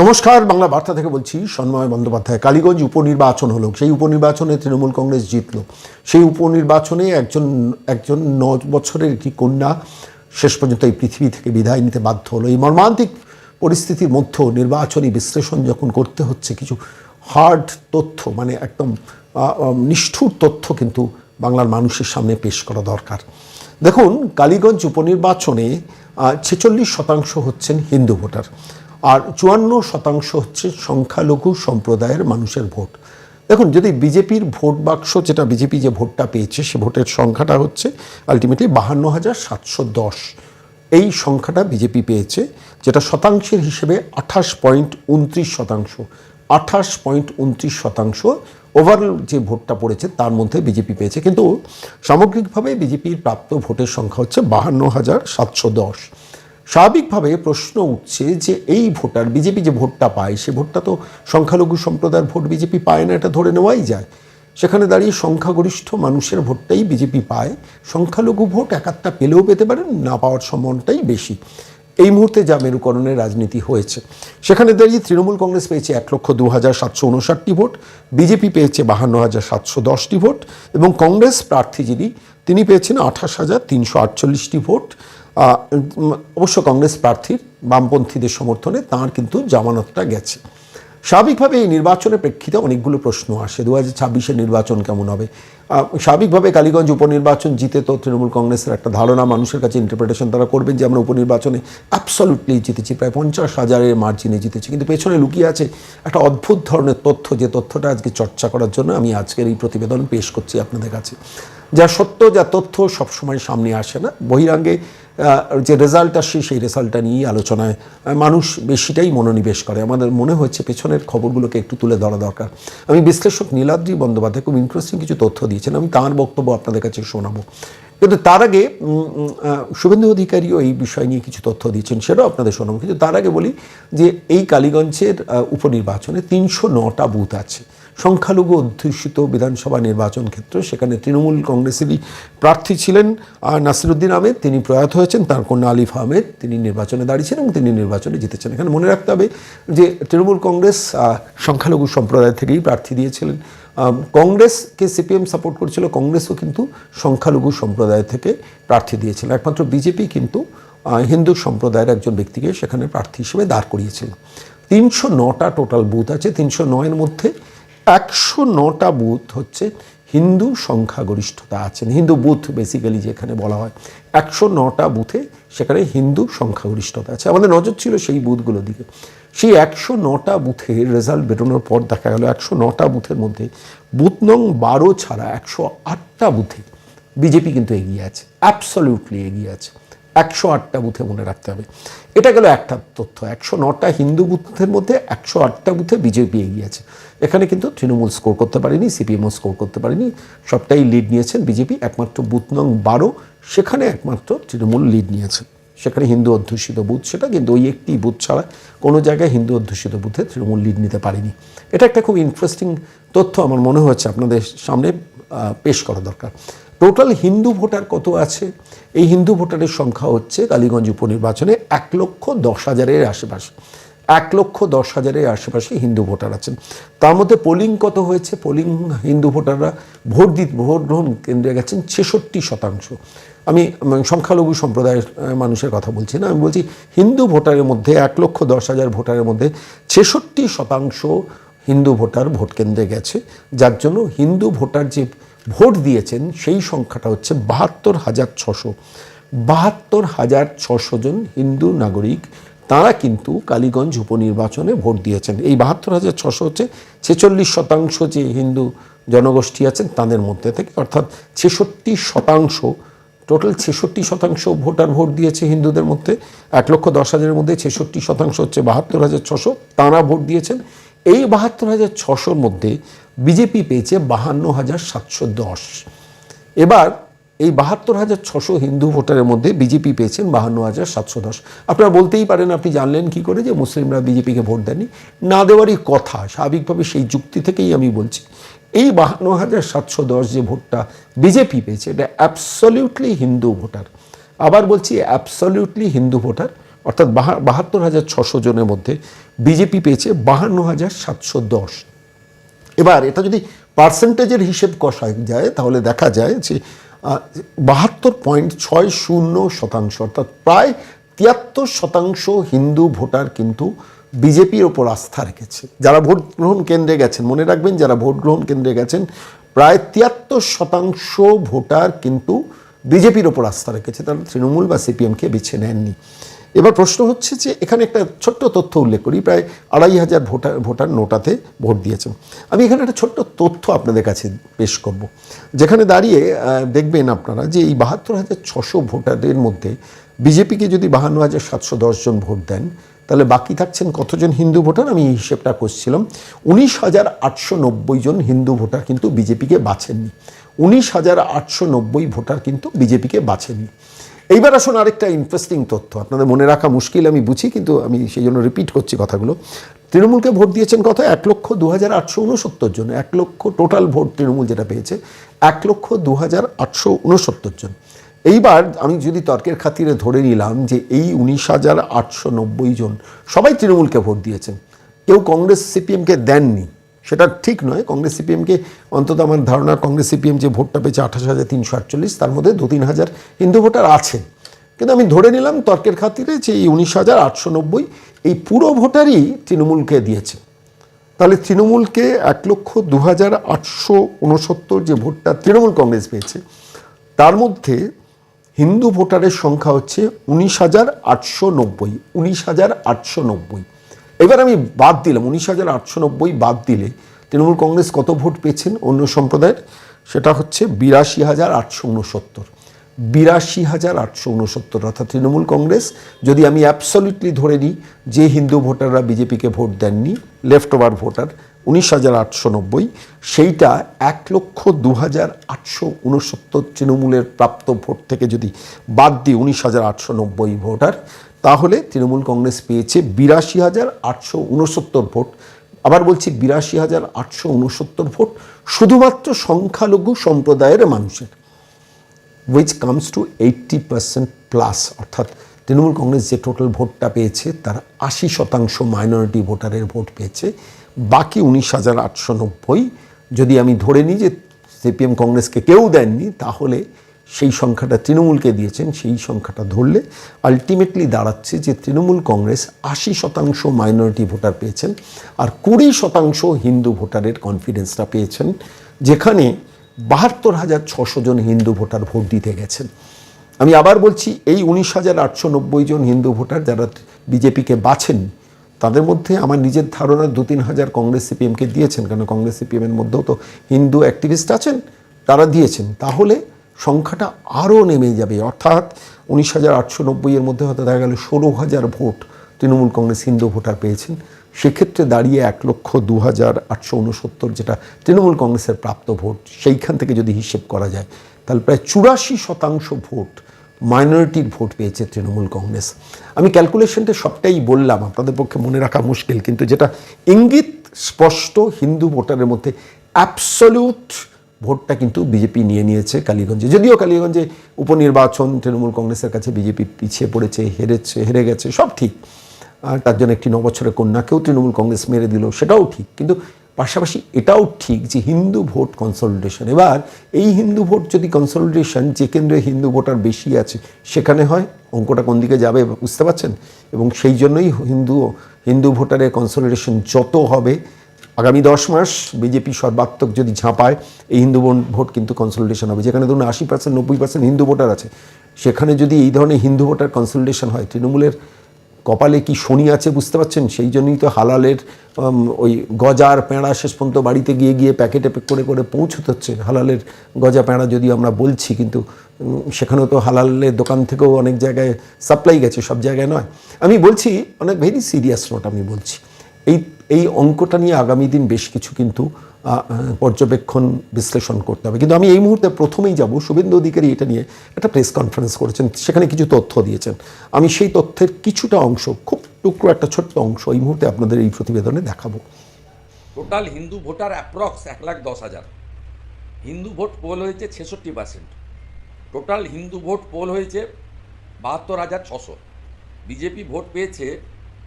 নমস্কার, বাংলা বার্তা থেকে বলছি সন্ময় বন্দ্যোপাধ্যায়। কালীগঞ্জ উপনির্বাচন হলো, সেই উপনির্বাচনে তৃণমূল কংগ্রেস জিতল। সেই উপনির্বাচনে একজন একজন ন বছরের একটি কন্যা শেষ পর্যন্ত এই পৃথিবী থেকে বিদায় নিতে বাধ্য হলো। এই মর্মান্তিক পরিস্থিতির মধ্যেও নির্বাচনী বিশ্লেষণ যখন করতে হচ্ছে, কিছু হার্ড তথ্য মানে একদম নিষ্ঠুর তথ্য কিন্তু বাংলার মানুষের সামনে পেশ করা দরকার। দেখুন, কালীগঞ্জ উপনির্বাচনে ছেচল্লিশ শতাংশ হচ্ছেন হিন্দু ভোটার। আর চুয়ান্ন শতাংশ হচ্ছে সংখ্যালঘু সম্প্রদায়ের মানুষের ভোট। দেখুন, যদি বিজেপির ভোট বাক্স, যেটা বিজেপি যে ভোটটা পেয়েছে, সে ভোটের সংখ্যাটা হচ্ছে আলটিমেটলি বাহান্ন হাজার সাতশো দশ। এই সংখ্যাটা বিজেপি পেয়েছে, যেটা শতাংশের হিসেবে আঠাশ পয়েন্ট উনত্রিশ শতাংশ। আঠাশ পয়েন্ট উনত্রিশ শতাংশ ওভারঅল যে ভোটটা পড়েছে, তার মধ্যে বিজেপি পেয়েছে। কিন্তু সামগ্রিকভাবে বিজেপির প্রাপ্ত ভোটের সংখ্যা হচ্ছে বাহান্ন হাজার সাতশো দশ। স্বাভাবিকভাবে প্রশ্ন উঠছে যে এই ভোটার, বিজেপি যে ভোটটা পায়, সে ভোটটা তো সংখ্যালঘু সম্প্রদায়ের ভোট বিজেপি পায় না, এটা ধরে নেওয়াই যায়। সেখানে দাঁড়িয়ে সংখ্যাগরিষ্ঠ মানুষের ভোটটাই বিজেপি পায়। সংখ্যালঘু ভোট একাত্তা পেলেও পেতে পারেন, না পাওয়ার সম্ভাবনাটাই বেশি। এই মুহূর্তে যা মেরুকরণের রাজনীতি হয়েছে। সেখানে দাঁড়িয়ে তৃণমূল কংগ্রেস পেয়েছে এক লক্ষ দু হাজার সাতশো উনষাটটি ভোট, বিজেপি পেয়েছে বাহান্ন হাজার সাতশো দশটি ভোট এবং কংগ্রেস প্রার্থী যিনি, তিনি পেয়েছেন আঠাশ হাজার তিনশো আটচল্লিশটি ভোট। অবশ্য কংগ্রেস প্রার্থীর বামপন্থীদের সমর্থনে তাঁর কিন্তু জামানতটা গেছে। স্বাভাবিকভাবে এই নির্বাচনের প্রেক্ষিতে অনেকগুলো প্রশ্ন আসে। দু হাজার ছাব্বিশের নির্বাচন কেমন হবে? স্বাভাবিকভাবে কালীগঞ্জ উপনির্বাচন জিতে তো তৃণমূল কংগ্রেসের একটা ধারণা, মানুষের কাছে ইন্টারপ্রিটেশন তারা করবেন যে আমরা উপনির্বাচনে অ্যাবসলুটলি জিতেছি। প্রায় পঞ্চাশ হাজারের মার্জিনে জিতেছি। কিন্তু পেছনে লুকিয়ে আছে একটা অদ্ভুত ধরনের তথ্য। যে তথ্যটা আজকে চর্চা করার জন্য আমি আজকের এই প্রতিবেদন পেশ করছি আপনাদের কাছে। যা সত্য, যা তথ্য সবসময় সামনে আসে না। বহিরাঙ্গে যে রেজাল্ট আসে সেই রেজাল্টটা নিয়েই আলোচনায় মানুষ বেশিটাই মনোনিবেশ করে। আমাদের মনে হচ্ছে পেছনের খবরগুলোকে একটু তুলে ধরা দরকার। আমি বিশ্লেষক নীলাদ্রি বন্দ্যোপাধ্যায় খুব ইন্টারেস্টিং কিছু তথ্য দিয়েছেন, আমি তাঁর বক্তব্য আপনাদের কাছে শোনাবো। কিন্তু তার আগে শুভেন্দু অধিকারীও এই বিষয় নিয়ে কিছু তথ্য দিয়েছেন, সেটাও আপনাদের শোনাবো। কিন্তু তার আগে বলি যে এই কালীগঞ্জের উপনির্বাচনে তিনশো নটা বুথ আছে। সংখ্যালঘু অধ্যুষিত বিধানসভা নির্বাচন ক্ষেত্র সেখানে তৃণমূল কংগ্রেসেরই প্রার্থী ছিলেন নাসিরুদ্দিন আহমেদ। তিনি প্রয়াত হয়েছেন, তার কন্যা আলিফ আহমেদ। তিনি নির্বাচনে দাঁড়িয়েছেন এবং তিনি নির্বাচনে জিতেছেন। এখানে মনে রাখতে হবে যে তৃণমূল কংগ্রেস সংখ্যালঘু সম্প্রদায় থেকেই প্রার্থী দিয়েছিলেন। কংগ্রেসকে সিপিএম সাপোর্ট করেছিল, কংগ্রেসও কিন্তু সংখ্যালঘু সম্প্রদায় থেকে প্রার্থী দিয়েছিল একমাত্র বিজেপি কিন্তু হিন্দু সম্প্রদায়ের একজন ব্যক্তিকে সেখানে প্রার্থী হিসেবে দাঁড় করিয়েছিল তিনশো নটা টোটাল বুথ আছে, তিনশো নয়ের মধ্যে একশো নটা বুথ হচ্ছে হিন্দু সংখ্যাগরিষ্ঠতা আছেন হিন্দু বুথ বেসিক্যালি যেখানে বলা হয়, একশো নটা বুথে সেখানে হিন্দু সংখ্যাগরিষ্ঠতা আছে। আমাদের নজর ছিল সেই বুথগুলোর দিকে। সেই একশো নটা বুথে রেজাল্ট বেরোনোর পর দেখা গেল একশো নটা বুথের মধ্যে বুথ নং বারো ছাড়া একশো আটটা বুথে বিজেপি কিন্তু এগিয়ে আছে অ্যাবসলিউটলি এগিয়ে আছে। একশো আটটা বুথে মনে রাখতে হবে। এটা গেল একটা তথ্য, একশো নটা হিন্দু বুথের মধ্যে একশো আটটা বুথে বিজেপি এগিয়ে আছে। এখানে কিন্তু তৃণমূল স্কোর করতে পারেনি সিপিএমও স্কোর করতে পারেনি। সবটাই লিড নিয়েছেন বিজেপি একমাত্র বুথ নং বারো। সেখানে একমাত্র তৃণমূল লিড নিয়েছেন সেখানে হিন্দু অধ্যুষিত বুথ, সেটা কিন্তু ওই একটি বুথ ছাড়া কোনো জায়গায় হিন্দু অধ্যুষিত বুথে তৃণমূল লিড নিতে পারেনি। এটা একটা খুব ইন্টারেস্টিং তথ্য আমার মনে হচ্ছে আপনাদের সামনে পেশ করা দরকার। টোটাল হিন্দু ভোটার কত আছে? এই হিন্দু ভোটারের সংখ্যা হচ্ছে কালীগঞ্জ উপনির্বাচনে এক লক্ষ দশ হাজারের আশেপাশে। এক লক্ষ দশ হাজারের আশেপাশে হিন্দু ভোটার আছেন। তার মধ্যে পোলিং কত হয়েছে? পোলিং হিন্দু ভোটাররা ভোট দিতে ভোট গ্রহণ কেন্দ্রে গেছেন ছেষট্টি শতাংশ। আমি সংখ্যালঘু সম্প্রদায়ের মানুষের কথা বলছি না। আমি বলছি হিন্দু ভোটারের মধ্যে এক লক্ষ দশ হাজার ভোটারের মধ্যে ছেষট্টি শতাংশ হিন্দু ভোটার ভোট কেন্দ্রে গেছে। যার জন্য হিন্দু ভোটার যে ভোট দিয়েছেন, সেই সংখ্যাটা হচ্ছে বাহাত্তর হাজার ছশো। বাহাত্তর হাজার ছশো জন হিন্দু নাগরিক তারা কিন্তু কালীগঞ্জ উপনির্বাচনে ভোট দিয়েছেন। এই বাহাত্তর হাজার ছশো হচ্ছে ছেচল্লিশ শতাংশ যে হিন্দু জনগোষ্ঠী আছেন, তাদের মধ্যে থেকে। অর্থাৎ ছেষট্টি শতাংশ, টোটাল ছেষট্টি শতাংশ ভোটার ভোট দিয়েছে হিন্দুদের মধ্যে। এক লক্ষ দশ হাজারের মধ্যে ছেষট্টি শতাংশ হচ্ছে বাহাত্তর হাজার ছশো, তাঁরা ভোট দিয়েছেন। এই বাহাত্তর হাজার ছশোর মধ্যে বিজেপি পেয়েছে বাহান্ন হাজার সাতশো দশ। এবার এই বাহাত্তর হাজার ছশো হিন্দু ভোটারের মধ্যে বিজেপি পেয়েছেন বাহান্ন হাজার সাতশো দশ। আপনারা বলতেই পারেন, আপনি জানলেন কি করে যে মুসলিমরা বিজেপিকে ভোট দেননি। না দেওয়ারই কথা, স্বাভাবিকভাবে সেই যুক্তি থেকেই আমি বলছি। এই বাহান্ন হাজার সাতশো দশ যে ভোটটা বিজেপি পেয়েছে, এটা অ্যাবসলিউটলি হিন্দু ভোটার। আবার বলছি অ্যাবসলিউটলি হিন্দু ভোটার, অর্থাৎ বাহা- বাহাত্তর হাজার ছশো জনের মধ্যে বিজেপি পেয়েছে বাহান্ন হাজার সাতশো দশ। এবার এটা যদি পার্সেন্টেজের হিসেব কষা যায়, তাহলে দেখা যায় যে বাহাত্তর পয়েন্ট ছয় শূন্য শতাংশ, অর্থাৎ প্রায় তিয়াত্তর শতাংশ হিন্দু ভোটার কিন্তু বিজেপির ওপর আস্থা রেখেছে। যারা ভোট গ্রহণ কেন্দ্রে গেছেন, মনে রাখবেন যারা ভোট গ্রহণ কেন্দ্রে গেছেন, প্রায় তিয়াত্তর শতাংশ ভোটার কিন্তু বিজেপির ওপর আস্থা রেখেছে। তারা তৃণমূল বা সিপিএমকে বেছে নেননি। এবার প্রশ্ন হচ্ছে যে এখানে একটা ছোট্ট তথ্য উল্লেখ করি, প্রায় আড়াই হাজার ভোটার ভোটার নোটাতে ভোট দিয়েছেন। আমি এখানে একটা ছোট্ট তথ্য আপনাদের কাছে পেশ করব, যেখানে দাঁড়িয়ে দেখবেন আপনারা যে এই বাহাত্তর হাজার ছশো ভোটারের মধ্যে বিজেপিকে যদি বাহান্ন হাজার সাতশো জন ভোট দেন, তাহলে বাকি থাকছেন কতজন হিন্দু ভোটার? আমি এই হিসেবটা করছিলাম, উনিশ হাজার আটশো নব্বই জন হিন্দু ভোটার কিন্তু বিজেপিকে বাছেননি উনিশ হাজার আটশো নব্বই ভোটার কিন্তু বিজেপিকে বাছেননি এইবার আসুন আরেকটা ইন্টারেস্টিং তথ্য। আপনাদের মনে রাখা মুশকিল, আমি বুঝি, কিন্তু আমি সেই জন্য রিপিট করছি কথাগুলো। তৃণমূলকে ভোট দিয়েছেন কত? এক লক্ষ দু হাজার আটশো উনসত্তর জন। এক লক্ষ টোটাল ভোট তৃণমূল যেটা পেয়েছে, এক লক্ষ দু হাজার আটশো উনসত্তর জন। এইবার আমি যদি তর্কের খাতিরে ধরে নিলাম যে এই উনিশ হাজার আটশো নব্বই জন সবাই তৃণমূলকে ভোট দিয়েছেন। কেউ কংগ্রেস, সিপিএমকে দেননি। সেটা ঠিক নয়। কংগ্রেস সিপিএমকে অন্তত আমার ধারণা, কংগ্রেস সিপিএম যে ভোটটা পেয়েছে আঠাশ হাজার তিনশো আটচল্লিশ, তার মধ্যে দু তিন হাজার হিন্দু ভোটার আছেন কিন্তু আমি ধরে নিলাম তর্কের খাতিরে যে এই উনিশ হাজার আটশো নব্বই এই পুরো ভোটারই তৃণমূলকে দিয়েছে। তাহলে তৃণমূলকে এক লক্ষ দু হাজার আটশো উনসত্তর যে ভোটটা তৃণমূল কংগ্রেস পেয়েছে, তার মধ্যে হিন্দু ভোটারের সংখ্যা হচ্ছে উনিশ হাজার আটশো নব্বই, উনিশ হাজার আটশো নব্বই। এবার আমি বাদ দিলাম, উনিশ হাজার আটশো নব্বই বাদ দিলে তৃণমূল কংগ্রেস কত ভোট পেয়েছেন অন্য সম্প্রদায়ের? সেটা হচ্ছে বিরাশি হাজার আটশো উনসত্তর। বিরাশি হাজার আটশো উনসত্তর, অর্থাৎ তৃণমূল কংগ্রেস, যদি আমি অ্যাবসলিউটলি ধরে নিই যে হিন্দু ভোটাররা বিজেপিকে ভোট দেননি লেফট ওভার ভোটার, উনিশ হাজার আটশো নব্বই, সেইটা এক লক্ষ দু হাজার আটশো উনসত্তর তৃণমূলের প্রাপ্ত ভোট থেকে যদি বাদ দিই, উনিশ হাজার আটশো নব্বই ভোটার তাহলে তৃণমূল কংগ্রেস পেয়েছে বিরাশি হাজার আটশো উনসত্তর ভোট। আবার বলছি বিরাশি হাজার আটশো উনসত্তর ভোট শুধুমাত্র সংখ্যালঘু সম্প্রদায়ের মানুষের। Which comes to eighty percent plus অর্থাৎ তৃণমূল কংগ্রেস যে টোটাল ভোটটা পেয়েছে, তার আশি শতাংশ মাইনরিটি ভোটারের ভোট পেয়েছে। বাকি উনিশ হাজার আটশো নব্বই, যদি আমি ধরে নিই যে সিপিএম কংগ্রেসকে কেউ দেননি, তাহলে সেই সংখ্যাটা তৃণমূলকে দিয়েছেন, সেই সংখ্যাটা ধরলে আলটিমেটলি দাঁড়াচ্ছে যে তৃণমূল কংগ্রেস আশি শতাংশ মাইনরিটি ভোটার পেয়েছেন আর কুড়ি শতাংশ হিন্দু ভোটারের কনফিডেন্সটা পেয়েছেন, যেখানে বাহাত্তর হাজার ছশো জন হিন্দু ভোটার ভোট দিতে গেছেন। আমি আবার বলছি, এই উনিশ হাজার আটশো নব্বই জন হিন্দু ভোটার যারা বিজেপিকে বাছেন, তাদের মধ্যে আমার নিজের ধারণা দু তিন হাজার কংগ্রেস সিপিএমকে দিয়েছেন কারণ কংগ্রেস সিপিএমের মধ্যেও তো হিন্দু অ্যাক্টিভিস্ট আছেন, তারা দিয়েছেন। তাহলে সংখ্যাটা আরও নেমে যাবে। অর্থাৎ উনিশ হাজার আটশো নব্বইয়ের মধ্যে হয়তো দেখা গেল ষোলো হাজার ভোট তৃণমূল কংগ্রেস হিন্দু ভোটার পেয়েছেন। সেক্ষেত্রে দাঁড়িয়ে এক লক্ষ দু হাজার আটশো উনসত্তর যেটা তৃণমূল কংগ্রেসের প্রাপ্ত ভোট, সেইখান থেকে যদি হিসেব করা যায়, তাহলে প্রায় চুরাশি শতাংশ ভোট, মাইনরিটির ভোট পেয়েছে তৃণমূল কংগ্রেস। আমি ক্যালকুলেশনটা সবটাই বললাম, আপনাদের পক্ষে মনে রাখা মুশকিল, কিন্তু যেটা ইঙ্গিত স্পষ্ট হিন্দু ভোটারের মধ্যে, অ্যাবসলিউট ভোটটা কিন্তু বিজেপি নিয়ে নিয়েছে কালীগঞ্জে। যদিও কালীগঞ্জে উপনির্বাচন, তৃণমূল কংগ্রেসের কাছে বিজেপি পিছিয়ে পড়েছে, হেরেছে, হেরে গেছে, সব ঠিক। আর তার জন্য একটি নবছরের কন্যাকেও তৃণমূল কংগ্রেস মেরে দিল, সেটাও ঠিক। কিন্তু পাশাপাশি এটাও ঠিক যে হিন্দু ভোট কনসলিডেশন এবার এই হিন্দু ভোট যদি কনসলিডেশন যে কেন্দ্রে হিন্দু ভোটার বেশি আছে, সেখানে হয়, অঙ্কটা কোন দিকে যাবে বুঝতে পারছেন? এবং সেই জন্যই হিন্দু হিন্দু ভোটারের কনসলিডেশন যত হবে আগামী দশ মাস বিজেপি সর্বাত্মক যদি ঝাঁপায়, এই হিন্দু ভোট- কিন্তু কনসলিডেশন হবে। যেখানে ধরুন আশি পার্সেন্ট নব্বই পার্সেন্ট হিন্দু ভোটার আছে, সেখানে যদি এই ধরনের হিন্দু ভোটার কনসলিডেশন হয়, তৃণমূলের কপালে কি শনি আছে বুঝতে পারছেন? সেই জন্যই তো হালালের ওই গজার পেঁড়া শেষ পর্যন্ত বাড়িতে গিয়ে গিয়ে প্যাকেটে প্যাক করে করে পৌঁছতে হচ্ছে। হালালের গজা পেঁড়া যদি আমরা বলছি, কিন্তু সেখানেও তো হালালের দোকান থেকেও অনেক জায়গায় সাপ্লাই গেছে, সব জায়গায় নয়। আমি বলছি অনেক ভেরি সিরিয়াস নোট আমি বলছি, এই এই অঙ্কটা নিয়ে আগামী দিন বেশ কিছু কিন্তু পর্যবেক্ষণ বিশ্লেষণ করতে হবে। কিন্তু আমি এই মুহূর্তে প্রথমেই যাব, শুভেন্দু অধিকারী এটা নিয়ে একটা প্রেস কনফারেন্স করেছেন, সেখানে কিছু তথ্য দিয়েছেন। আমি সেই তথ্যের কিছুটা অংশ, খুব টুকরো একটা ছোট্ট অংশ এই মুহূর্তে আপনাদের এই প্রতিবেদনে দেখাবো। টোটাল হিন্দু ভোটার অ্যাপ্রক্স এক লাখ দশ হাজার। হিন্দু ভোট পোল হয়েছে ছেষট্টি percent total Hindu vote poll হয়েছে বাহাত্তর হাজার ছশো। বিজেপি ভোট পেয়েছে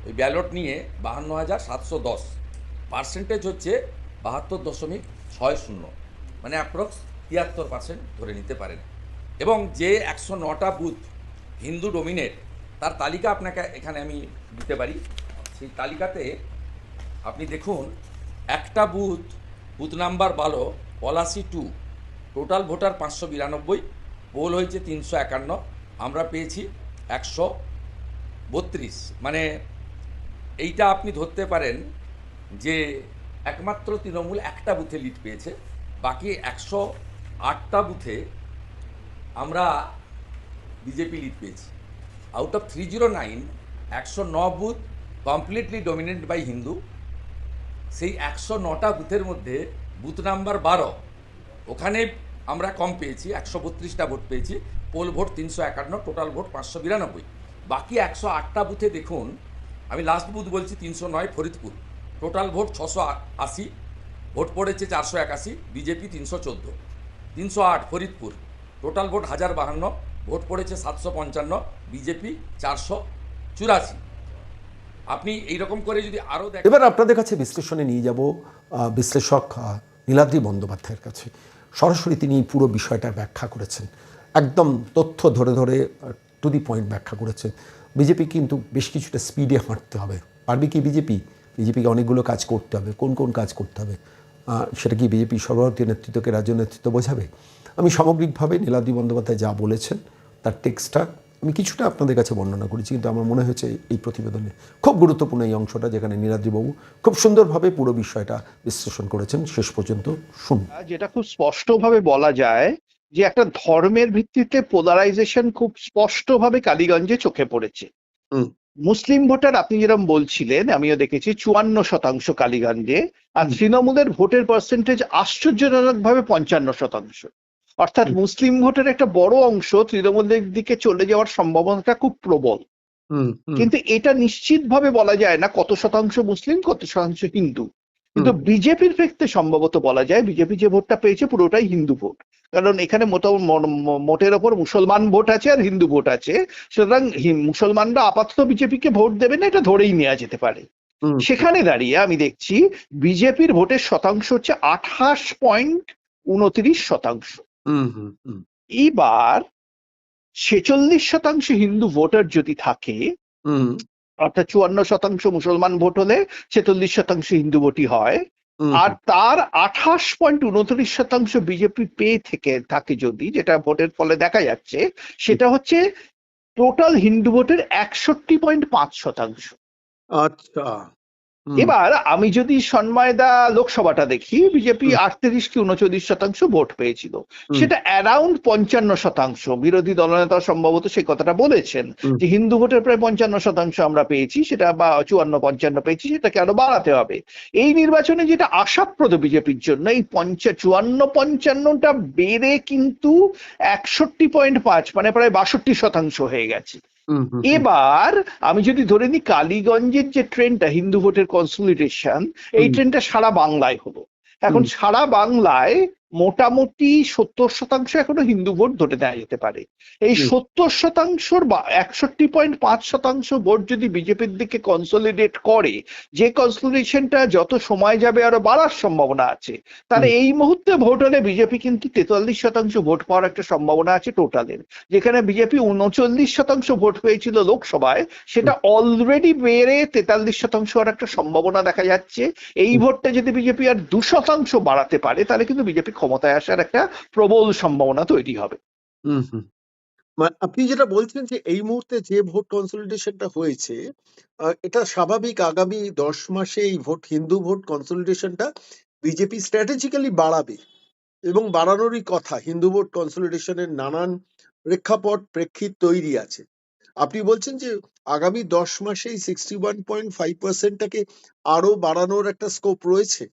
ওই ব্যালট নিয়ে বাহান্ন হাজার সাতশো দশ। পার্সেন্টেজ হচ্ছে বাহাত্তর দশমিক ছয় শূন্য। মানে অ্যাপ্রক্স তিয়াত্তর পার্সেন্ট ধরে নিতে পারেন। এবং যে একশো নটা বুথ হিন্দু ডোমিনেট তার তালিকা আপনাকে এখানে আমি দিতে পারি। সেই তালিকাতে আপনি দেখুন, একটা বুথ বুথ নাম্বার বারো পলাশি টু টোটাল ভোটার পাঁচশো বিরানব্বই, পোল হয়েছে তিনশো একান্ন, আমরা পেয়েছি একশো বত্রিশ। মানে এইটা আপনি ধরতে পারেন যে একমাত্র তৃণমূল একটা বুথে লিড পেয়েছে, বাকি একশো আটটা বুথে আমরা বিজেপি লিড পেয়েছি। Out of three zero nine একশো ন booth completely dominate by Hindu সেই একশো নটা বুথের মধ্যে বুথ নাম্বার বারো, ওখানে আমরা কম পেয়েছি, একশো বত্রিশটা ভোট পেয়েছি, পোল ভোট তিনশো একান্ন টোটাল ভোট পাঁচশো বিরানব্বই। বাকি একশো আটটা বুথে দেখুন আমি লাস্ট বুথ বলছি তিনশো নয় ফরিদপুর। টোটাল ভোট ছশো আশি ভোট পড়েছে চারশো একাশি বিজেপি তিনশো চোদ্দ। তিনশো আট ফরিদপুর। টোটাল ভোট হাজার বাহান্ন ভোট পড়েছে সাতশো পঞ্চান্ন বিজেপি চারশো চুরাশি। আপনি এইরকম করে যদি আরও দেখেন এবার আপনাদের কাছে বিশ্লেষণে নিয়ে যাব বিশ্লেষক নীলাদ্রি বন্দ্যোপাধ্যায়ের কাছে। সরাসরি তিনি পুরো বিষয়টা ব্যাখ্যা করেছেন। একদম তথ্য ধরে ধরে টু দি পয়েন্ট ব্যাখ্যা করেছেন। বিজেপি কিন্তু বেশ কিছুটা স্পিডে হাঁটতে হবে। পারবে কি বিজেপি? বিজেপিকে অনেকগুলো কাজ করতে হবে। কোন কোন কাজ করতে হবে? সেটা কি বিজেপি সর্বভারতীয় নেতৃত্বকে রাজ্য নেতৃত্ব বোঝাবে? আমি সামগ্রিকভাবে নীলাদ্রি বন্দ্যোপাধ্যায় যা বলেছেন, তার টেক্সটটা আমি কিছুটা আপনাদের কাছে বর্ণনা করেছি, কিন্তু আমার মনে হয়েছে এই প্রতিবেদনে খুব গুরুত্বপূর্ণ এই অংশটা, যেখানে নীলাদ্রিবাবু খুব সুন্দরভাবে পুরো বিষয়টা বিশ্লেষণ করেছেন। শেষ পর্যন্ত শুনুন। যেটা খুব স্পষ্টভাবে বলা যায় যে একটা ধর্মের ভিত্তিতে পোলারাইজেশন খুব স্পষ্টভাবে কালীগঞ্জে চোখে পড়েছে। মুসলিম ভোটার আপনি যেরকম বলছিলেন আমিও দেখেছি চুয়ান্ন শতাংশ কালীগঞ্জে আর তৃণমূলের ভোটের পার্সেন্টেজ আশ্চর্যজনক ভাবে পঞ্চান্ন শতাংশ। অর্থাৎ মুসলিম ভোটের একটা বড় অংশ তৃণমূলের দিকে চলে যাওয়ার সম্ভাবনাটা খুব প্রবল। কিন্তু এটা নিশ্চিতভাবে বলা যায় না কত শতাংশ মুসলিম কত শতাংশ হিন্দু। কিন্তু বিজেপির ক্ষেত্রে সম্ভবত বলা যায় বিজেপি যে ভোটটা পেয়েছে পুরোটাই হিন্দু ভোট। কারণ এখানে মোটের ওপর মুসলমান ভোট আছে আর হিন্দু ভোট আছে। সুতরাং মুসলমানরা আপাতত বিজেপিকে ভোট দেবে না এটা ধরেই নেওয়া যেতে পারে। সেখানে দাঁড়িয়ে আমি দেখছি বিজেপির ভোটের শতাংশ হচ্ছে আঠাশ পয়েন্ট উনত্রিশ শতাংশ। এইবার ছেচল্লিশ শতাংশ হিন্দু ভোটার যদি থাকে অর্থাৎ চুয়ান্ন শতাংশ মুসলমান ভোট হলে ছেচল্লিশ শতাংশ হিন্দু ভোটই হয়। আর তার আঠাশ পয়েন্ট উনত্রিশ শতাংশ বিজেপি পেয়ে থেকে থাকে যদি যেটা ভোটের ফলে দেখা যাচ্ছে সেটা হচ্ছে টোটাল হিন্দু ভোটের একষট্টি পয়েন্ট পাঁচ শতাংশ। আচ্ছা। এবার আমি যদি সন্ময়দা লোকসভাটা দেখি বিজেপি আটত্রিশ কি উনচল্লিশ শতাংশ ভোট পেয়েছিল। সেটা অ্যারাউন্ড পঞ্চান্ন শতাংশ। বিরোধী দলনেতা সম্ভবত সেই কথাটা বলেছেন যে হিন্দু ভোটের প্রায় পঞ্চান্ন শতাংশ আমরা পেয়েছি সেটা বা চুয়ান্ন পঞ্চান্ন পেয়েছি সেটাকে আরও বাড়াতে হবে। এই নির্বাচনে যেটা আশাপ্রদ বিজেপির জন্য এই পঞ্চা চুয়ান্ন পঞ্চান্নটা বেড়ে কিন্তু একষট্টি পয়েন্ট পাঁচ মানে প্রায় বাষট্টি শতাংশ হয়ে গেছে। এবার আমি যদি ধরে নিই কালীগঞ্জের যে ট্রেনটা হিন্দু ভোটের কনসলিডেশন এই ট্রেনটা সারা বাংলায় হলো। এখন সারা বাংলায় মোটামুটি সত্তর শতাংশ এখনও হিন্দু ভোট ধরে নেওয়া যেতে পারে। এই সত্তর শতাংশর বা একষট্টি পয়েন্ট পাঁচ শতাংশ ভোট যদি বিজেপির দিকে কনসলিডেট করে যে কনসলিডেশনটা যত সময় যাবে আরও বাড়ার সম্ভাবনা আছে তাহলে এই মুহূর্তে ভোট হলে বিজেপি কিন্তু তেতাল্লিশ শতাংশ ভোট পাওয়ার একটা সম্ভাবনা আছে টোটালের যেখানে বিজেপি উনচল্লিশ শতাংশ ভোট পেয়েছিল লোকসভায় সেটা অলরেডি বেড়ে তেতাল্লিশ শতাংশ হওয়ার একটা সম্ভাবনা দেখা যাচ্ছে। এই ভোটটা যদি বিজেপি আর দু শতাংশ বাড়াতে পারে তাহলে কিন্তু বিজেপি ক্ষমতায় আসার একটা প্রবল সম্ভাবনা তৈরি হবে। মানে আপনি যেটা বলছেন যে এই মুহূর্তে যে ভোট কনসলিডেশনটা হয়েছে এটা স্বাভাবিক আগামী দশ মাসে এই ভোট, হিন্দু ভোট কনসলিডেশনটা বিজেপি স্ট্র্যাটেজিক্যালি বাড়াবে এবং বাড়ানোরই কথা। হিন্দু ভোট কনসলিডেশনের নানান প্রেক্ষাপট, প্রেক্ষিত তৈরি আছে। আপনি বলছেন যে আগামী দশ মাসেই সিক্সটি ওয়ান পয়েন্ট ফাইভ পার্সেন্টটাকে আরও বাড়ানোর একটা স্কোপ রয়েছে।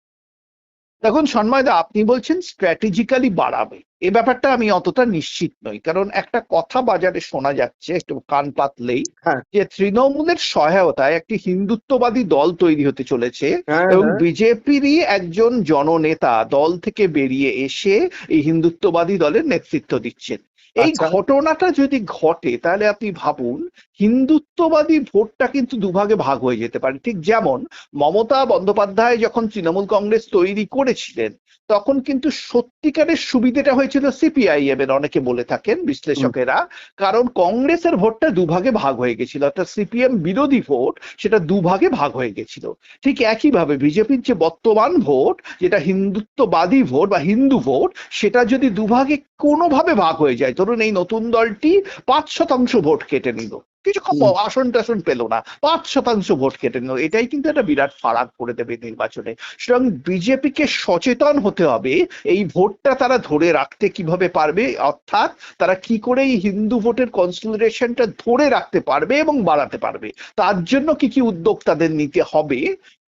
দেখুন সন্ময়দা আপনি বলছেন স্ট্র্যাটেজিক্যালি বাড়াবে এ ব্যাপারটা আমি অতটা নিশ্চিত নই কারণ একটা কথা বাজারে শোনা যাচ্ছে একটু কান পাতলেই হ্যাঁ। যে তৃণমূলের সহায়তায় একটি হিন্দুত্ববাদী দল তৈরি হতে চলেছে হ্যাঁ এবং হ্যাঁ। বিজেপিরই একজন জননেতা দল থেকে বেরিয়ে এসে এই হিন্দুত্ববাদী দলের নেতৃত্ব দিচ্ছেন এই আচ্ছা। ঘটনাটা যদি ঘটে তাহলে আপনি ভাবুন হিন্দুত্ববাদী ভোটটা কিন্তু দুভাগে ভাগ হয়ে যেতে পারে। ঠিক যেমন মমতা বন্দ্যোপাধ্যায় যখন তৃণমূল কংগ্রেস তৈরি করেছিলেন তখন কিন্তু সত্যিকারের সুবিধাটা হয়েছিল সিপিআইএম এর অনেকে বলে থাকেন বিশ্লেষকেরা। কারণ কংগ্রেসের ভোটটা দুভাগে ভাগ হয়ে গেছিল অর্থাৎ সিপিএম বিরোধী ভোট সেটা দুভাগে ভাগ হয়ে গেছিল। ঠিক একইভাবে বিজেপির যে বর্তমান ভোট যেটা হিন্দুত্ববাদী ভোট বা হিন্দু ভোট সেটা যদি দুভাগে কোনোভাবে ভাগ হয়ে যায় ধরুন এই নতুন দলটি পাঁচ শতাংশ ভোট কেটে নিল। কিছু আসন টাসন পেল না। পাঁচ শতাংশ ভোট কেটে নিল। এটাই কিন্তু একটা বিরাট ফারাক করে দেবে নির্বাচনে। সুতরাং বিজেপিকে সচেতন হতে হবে এই ভোটটা তারা ধরে রাখতে কীভাবে পারবে অর্থাৎ তারা কি করে এই হিন্দু ভোটের কনসিডারেশনটা ধরে রাখতে পারবে এবং বাড়াতে পারবে। তার জন্য কি কি উদ্যোগ তাদের নিতে হবে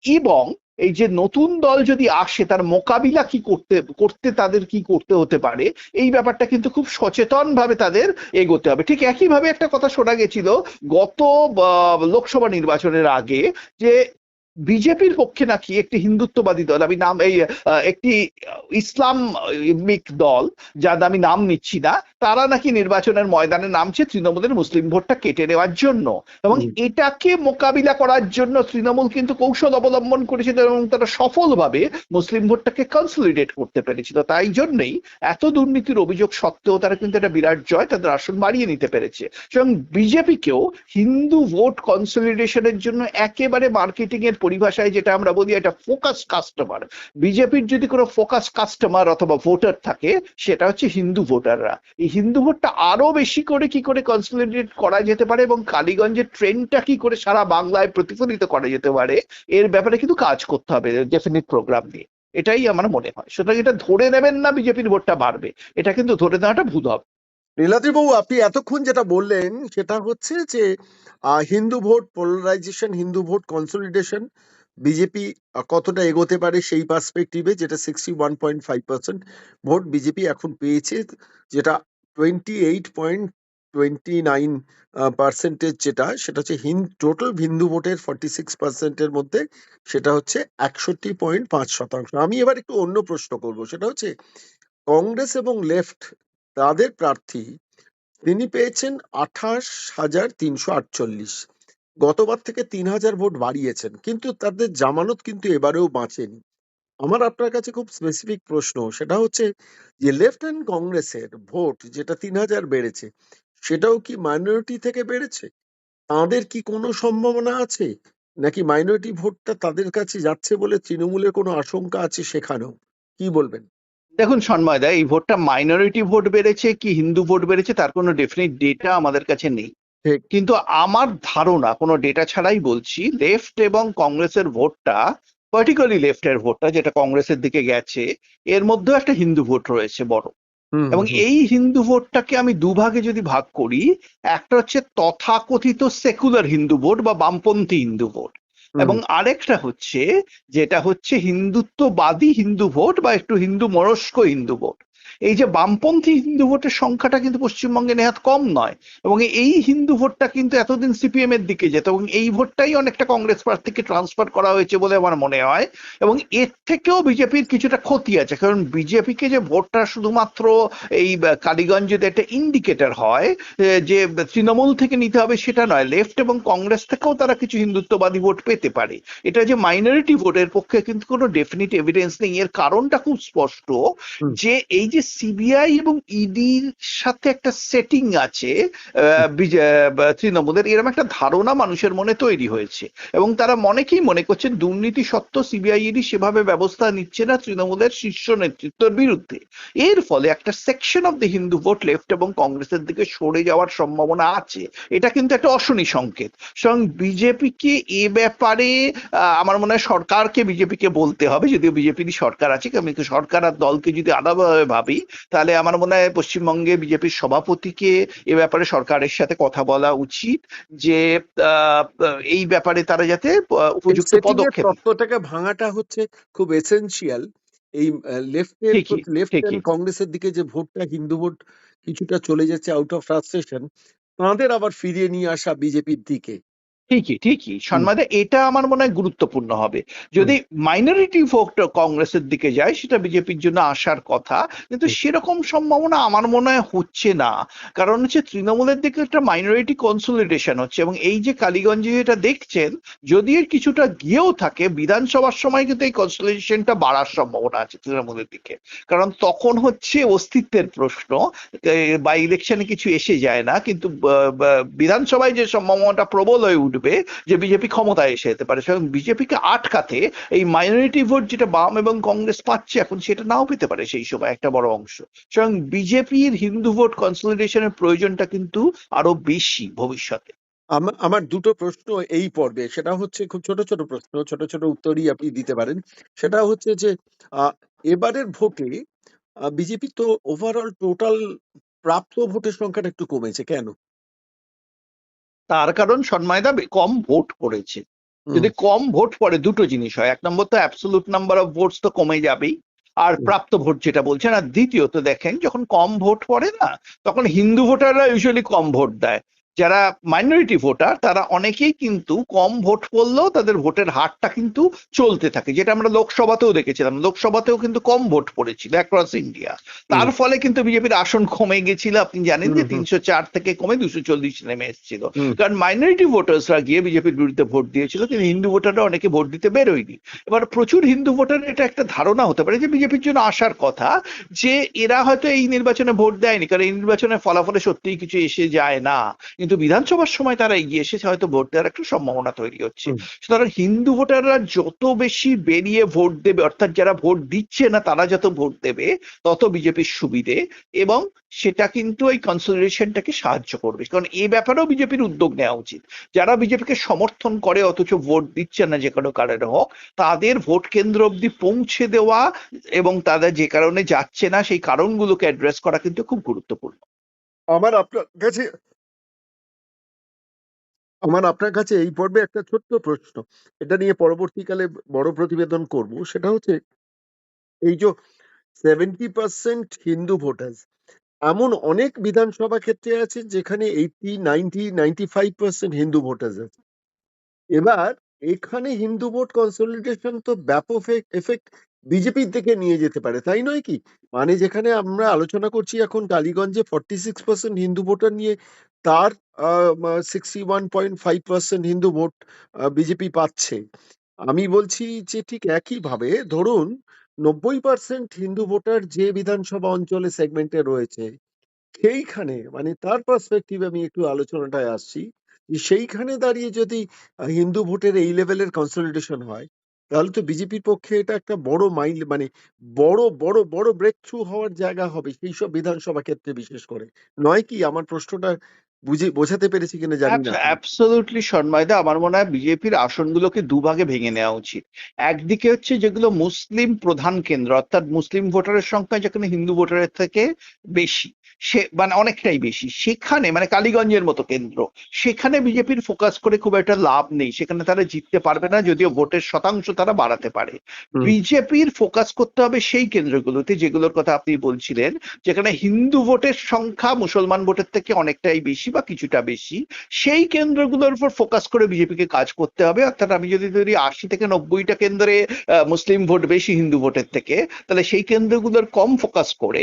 এবং এই যে নতুন দল যদি আসে, তার মোকাবিলা কি করতে করতে তাদের কি করতে হতে পারে, এই ব্যাপারটা কিন্তু খুব সচেতন ভাবে তাদের এগোতে হবে। ঠিক একইভাবে একটা কথা শোনা গেছিল গত লোকসভা নির্বাচনের আগে যে বিজেপির পক্ষে নাকি একটি হিন্দুত্ববাদী দল আমি নাম এই একটি ইসলামিক দল যার আমি নাম নিচ্ছি না তারা নাকি নির্বাচনের ময়দানে নামছে তৃণমূলের মুসলিম ভোটটা কেটে নেওয়ার জন্য। এবং এটাকে মোকাবিলা করার জন্য তৃণমূল কিন্তু কৌশল অবলম্বন করেছিল এবং তারা সফলভাবে মুসলিম ভোটটাকে কনসলিডেট করতে পেরেছিল। তাই জন্যই এত দুর্নীতির অভিযোগ সত্ত্বেও তারা কিন্তু একটা বিরাট জয় তাদের আসন বাড়িয়ে নিতে পেরেছে। এবং বিজেপিকেও হিন্দু ভোট কনসলিডেশনের জন্য একেবারে মার্কেটিং এর পরিভাষায় যেটা আমরা বলি, এটা ফোকাস কাস্টমার বিজেপির যদি কোনো ফোকাস কাস্টমার অথবা ভোটার থাকে, সেটা হচ্ছে হিন্দু ভোটাররা এই হিন্দু ভোটটা আরও বেশি করে কি করে কনসলিডেট করা যেতে পারে এবং কালীগঞ্জের ট্রেনটা কি করে সারা বাংলায় প্রতিফলিত করা যেতে পারে, এর ব্যাপারে কিন্তু কাজ করতে হবে ডেফিনিট প্রোগ্রাম নিয়ে। এটাই আমার মনে হয়। সুতরাং এটা ধরে নেবেন না বিজেপির ভোটটা বাড়বে। এটা কিন্তু ধরে নেওয়াটা ভুল হবে। নীলাদ্রি বাবু, আপনি এতক্ষণ যেটা বললেন সেটা হচ্ছে যে Hindu vote polarisation Hindu vote consolidation BJP কতটা এগোতে পারে সেই পার্সপেক্টিভে যেটা sixty one point five percent vote BJP এখন পেয়েছে, যেটা twenty eight point twenty nine percentage যেটা, সেটা হচ্ছে হিন্দু টোটাল হিন্দু ভোটের ফর্টি সিক্স পার্সেন্টের মধ্যে, সেটা হচ্ছে একষট্টি পয়েন্ট পাঁচ শতাংশ। আমি এবার একটু অন্য প্রশ্ন করব, সেটা হচ্ছে, কংগ্রেস এবং লেফট তাদের প্রার্থী তিনি পেয়েছেন আঠাশ হাজার তিনশো আটচল্লিশ। গতবার থেকে তিন হাজার ভোট বাড়িয়েছেন, কিন্তু তাদের জামানত কিন্তু এবারেও বাঁচেনি। আমার আপনার কাছে খুব স্পেসিফিক প্রশ্ন, সেটা হচ্ছে যে লেফট হ্যান্ড কংগ্রেসের ভোট যেটা তিন হাজার বেড়েছে, সেটাও কি মাইনরিটি থেকে বেড়েছে? তাদের কি কোনো সম্ভাবনা আছে? নাকি মাইনরিটি ভোটটা তাদের কাছে যাচ্ছে বলে তৃণমূলের কোনো আশঙ্কা আছে সেখানেও? কি বলবেন? দেখুন সন্ময় দা এই ভোটটা মাইনরিটি ভোট বেড়েছে কি হিন্দু ভোট বেড়েছে তার কোনো ডেফিনিট ডেটা আমাদের কাছে নেই। কিন্তু আমার ধারণা কোনো ডেটা ছাড়াই বলছি লেফট এবং কংগ্রেসের ভোটটা পার্টিকুলারলি লেফটের ভোটটা যেটা কংগ্রেসের দিকে গেছে এর মধ্যেও একটা হিন্দু ভোট রয়েছে বড়। এবং এই হিন্দু ভোটটাকে আমি দুভাগে যদি ভাগ করি একটা হচ্ছে তথাকথিত সেকুলার হিন্দু ভোট বা বামপন্থী হিন্দু ভোট। এবং আরেকটা হচ্ছে যেটা হচ্ছে হিন্দুত্ববাদী হিন্দু ভোট বা একটু হিন্দু মরস্ক হিন্দু ভোট। এই যে বামপন্থী হিন্দু ভোটের সংখ্যাটা কিন্তু পশ্চিমবঙ্গে নেহাত কম নয় এবং এই হিন্দু ভোটটা কিন্তু এতদিন সিপিএম এর দিকে যেত এবং এই ভোটটাই অনেকটা কংগ্রেস প্রার্থীকে ট্রান্সফার করা হয়েছে বলে আমার মনে হয় এবং এর থেকেও বিজেপির কিছুটা ক্ষতি আছে কারণ বিজেপিকে যে ভোটটা শুধুমাত্র এই আহ, কালীগঞ্জে একটা ইন্ডিকেটর হয় যে তৃণমূল থেকে নিতে হবে সেটা নয় লেফট এবং কংগ্রেস থেকেও তারা কিছু হিন্দুত্ববাদী ভোট পেতে পারে। এটা যে মাইনরিটি ভোটের পক্ষে কিন্তু কোনো ডেফিনিট এভিডেন্স নেই এর কারণটা খুব স্পষ্ট যে এই যে সিবিআই এবং ইডির সাথে একটা সেটিং আছে তৃণমূলের এরকম একটা ধারণা মানুষের মনে তৈরি হয়েছে। এবং তারা মনেকেই মনে করছেন, দুর্নীতি সত্ত্বেও সিবিআই ইডি সেভাবে ব্যবস্থা নিচ্ছে না তৃণমূলের শীর্ষ নেতৃত্বের বিরুদ্ধে। এর ফলে একটা section of the Hindu vote left এবং কংগ্রেসের দিকে সরে যাওয়ার সম্ভাবনা আছে। এটা কিন্তু একটা অশনি সংকেত। সুতরাং বিজেপিকে এ ব্যাপারে আমার মনে হয় সরকারকে, বিজেপিকে বলতে হবে। যদিও বিজেপিরই সরকার আছে সরকার আর দলকে যদি আলাদাভাবে ভাবি তাহলে আমার মনে হয় পশ্চিমবঙ্গে বিজেপির সভাপতিকে এ ব্যাপারে সরকারের সাথে কথা বলা উচিত যে এই ব্যাপারে তারা যাতে উপযুক্ত পদক্ষেপ তত্ত্বটাকে ভাঙাটা হচ্ছে খুব এসেনশিয়াল এই লেফটের লেফট। কংগ্রেসের দিকে যে ভোটটা হিন্দু ভোট কিছুটা চলে যাচ্ছে আউট অফ ফ্রাস্ট্রেশন তাঁদের আবার ফিরিয়ে নিয়ে আসা বিজেপির দিকে। ঠিকই ঠিকই। সন্মাদে এটা আমার মনে হয় গুরুত্বপূর্ণ হবে। যদি মাইনরিটি ভোট কংগ্রেসের দিকে যায় সেটা বিজেপির জন্য আসার কথা। কিন্তু সেরকম সম্ভাবনা আমার মনে হয় হচ্ছে না। কারণ হচ্ছে তৃণমূলের দিকে একটা মাইনরিটি কনসোলিডেশন হচ্ছে এবং এই যে কালীগঞ্জে যেটা দেখছেন যদি এর কিছুটা গিয়েও থাকে বিধানসভার সময় কিন্তু এই কনসোলিডেশনটা বাড়ার সম্ভাবনা আছে তৃণমূলের দিকে। কারণ তখন হচ্ছে অস্তিত্বের প্রশ্ন বা ইলেকশনে কিছু এসে যায় না। কিন্তু বিধানসভায় যে সম্ভাবনাটা প্রবল হয়ে উঠবে যে বিজেপি ক্ষমতায় এসে যেতে পারে। সুতরাং বিজেপিকে আটকাতে এই মাইনরিটি ভোট যেটা বাম এবং কংগ্রেস পাচ্ছে এখন সেটা নাও পেতে পারে সেই সময় একটা বড় অংশ। সুতরাং বিজেপির হিন্দু ভোট কনসলিডেশনের প্রয়োজনটা কিন্তু আরও বেশি ভবিষ্যতে। আমার দুটো প্রশ্ন এই পর্বে। সেটা হচ্ছে খুব ছোট ছোট প্রশ্ন, ছোট ছোট উত্তরই আপনি দিতে পারেন। সেটা হচ্ছে যে এবারের ভোটে বিজেপি তো ওভারঅল টোটাল প্রাপ্ত ভোটের সংখ্যাটা একটু কমেছে। কেন? তার কারণ সন্ময়দা কম ভোট করেছে। যদি কম ভোট পড়ে দুটো জিনিস হয়। এক নম্বর তো অ্যাবসলুট নাম্বার অফ ভোটস তো কমে যাবেই। আর প্রাপ্ত ভোট যেটা বলছেন আর দ্বিতীয়ত দেখেন যখন কম ভোট পড়ে না তখন হিন্দু ভোটাররা ইউজুয়ালি কম ভোট দেয়। যারা মাইনরিটি ভোটার তারা অনেকেই কিন্তু কম ভোট পড়লেও তাদের ভোটের হারটা কিন্তু চলতে থাকে। যেটা আমরা লোকসভাতেও দেখেছিলাম। লোকসভাতেও কিন্তু কম ভোট পড়েছিল অ্যাক্রস ইন্ডিয়া তার ফলে কিন্তু বিজেপির আসন কমে গেছিল। আপনি জানেন যে। তিনশো চার থেকে কমে দুশো চল্লিশ নেমে এসেছিল। কারণ মাইনরিটি ভোটার্সরা গিয়ে বিজেপির বিরুদ্ধে ভোট দিয়েছিল। কিন্তু হিন্দু ভোটাররা অনেকে ভোট দিতে বেরোয়নি। এবার প্রচুর হিন্দু ভোটার এটা একটা ধারণা হতে পারে যে বিজেপির জন্য আসার কথা যে এরা হয়তো এই নির্বাচনে ভোট দেয়নি। কারণ এই নির্বাচনের ফলাফলে সত্যিই কিছু এসে যায় না। কিন্তু বিধানসভার সময় তারা এগিয়ে এসেছে হয়তো ভোট দেওয়ার একটা সম্ভাবনা তৈরি হচ্ছে। সুতরাং হিন্দু ভোটাররা যত বেশি বেরিয়ে ভোট দেবে অর্থাৎ যারা ভোট দিচ্ছে না তারা যত ভোট দেবে তত বিজেপির সুবিধে এবং সেটা কিন্তু এই কনসলিডেশনটাকে সাহায্য করবে। কারণ এই ব্যাপারেও বিজেপির উদ্যোগ নেওয়া উচিত। যারা বিজেপিকে সমর্থন করে অথচ ভোট দিচ্ছে না যে কোনো কারণে হোক তাদের ভোট কেন্দ্র অবধি পৌঁছে দেওয়া এবং তাদের যে কারণে যাচ্ছে না সেই কারণগুলোকে অ্যাড্রেস করা কিন্তু খুব গুরুত্বপূর্ণ। আমার আপনার কাছে আমার আপনার কাছে এই পর্বে একটা ছোট্ট প্রশ্ন। এটা নিয়ে পরবর্তীকালে বড় প্রতিবেদন করব। সেটা হচ্ছে, এই যে সেভেন্টি পার্সেন্ট হিন্দু ভোটার্স এমন অনেক বিধানসভা ক্ষেত্রে আছে যেখানে eighty ninety ninety five percent Hindu voters আছে। এবার এখানে হিন্দু ভোট কনসলিডেশন তো ব্যাপক এফেক্ট বিজেপির দিকে নিয়ে যেতে পারে। তাই নয় কি? মানে যেখানে আমরা আলোচনা করছি এখন টালিগঞ্জে forty six percent Hindu voter নিয়ে, তার sixty one point five percent Hindu vote BJP পাচ্ছে। আমি বলছি যে ঠিক একইভাবে ধরুন নব্বই পার্সেন্ট হিন্দু ভোটার যে বিধানসভা অঞ্চলে সেগমেন্টে রয়েছে, সেইখানে মানে তার পার্সপেক্টিভ আমি একটু আলোচনাটায় আসছি সেইখানে দাঁড়িয়ে যদি হিন্দু ভোটের এই লেভেলের কনসলিডেশন হয় তাহলে তো বিজেপির পক্ষে এটা একটা বড় মাইল মানে বড় বড় বড় ব্রেক থ্রু হওয়ার জায়গা হবে সেই সব বিধানসভা ক্ষেত্রে বিশেষ করে। নয় কি আমার প্রশ্নটা বুঝে বোঝাতে পেরেছি কিনা জানি না। অ্যাবসলিউটলি সন্ময়দা আমার মনে হয় বিজেপির আসনগুলোকে দুভাগে ভেঙে নেওয়া উচিত। একদিকে হচ্ছে যেগুলো মুসলিম প্রধান কেন্দ্র অর্থাৎ মুসলিম ভোটারের সংখ্যা যেখানে হিন্দু ভোটারের থেকে বেশি সে মানে অনেকটাই বেশি। সেখানে মানে কালীগঞ্জের মতো কেন্দ্র সেখানে বিজেপির ফোকাস করে খুব একটা লাভ নেই। সেখানে তারা জিততে পারবে না যদিও ভোটের শতাংশ তারা বাড়াতে পারে। বিজেপির ফোকাস করতে হবে সেই কেন্দ্রগুলোতে যেগুলোর কথা আপনি বলছিলেন যেখানে হিন্দু ভোটের সংখ্যা মুসলমান ভোটের থেকে অনেকটাই বেশি বা কিছুটা বেশি। সেই কেন্দ্রগুলোর উপর ফোকাস করে বিজেপিকে কাজ করতে হবে। অর্থাৎ আমি যদি ধরি আশি থেকে নব্বইটা কেন্দ্রে মুসলিম ভোট বেশি হিন্দু ভোটের থেকে তাহলে সেই কেন্দ্রগুলোর কম ফোকাস করে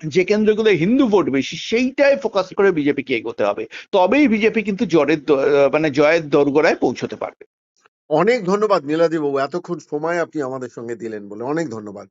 যে কেন্দ্রগুলো হিন্দু ভোট বেশি সেইটাই ফোকাস করে বিজেপিকে এগোতে হবে। তবেই বিজেপি কিন্তু আহ, মানে জয়ের দোরগোড়ায় পৌঁছতে পারবে। অনেক ধন্যবাদ নীলাদি বাবু এতক্ষণ সময় আপনি আমাদের সঙ্গে দিলেন বলে। অনেক ধন্যবাদ।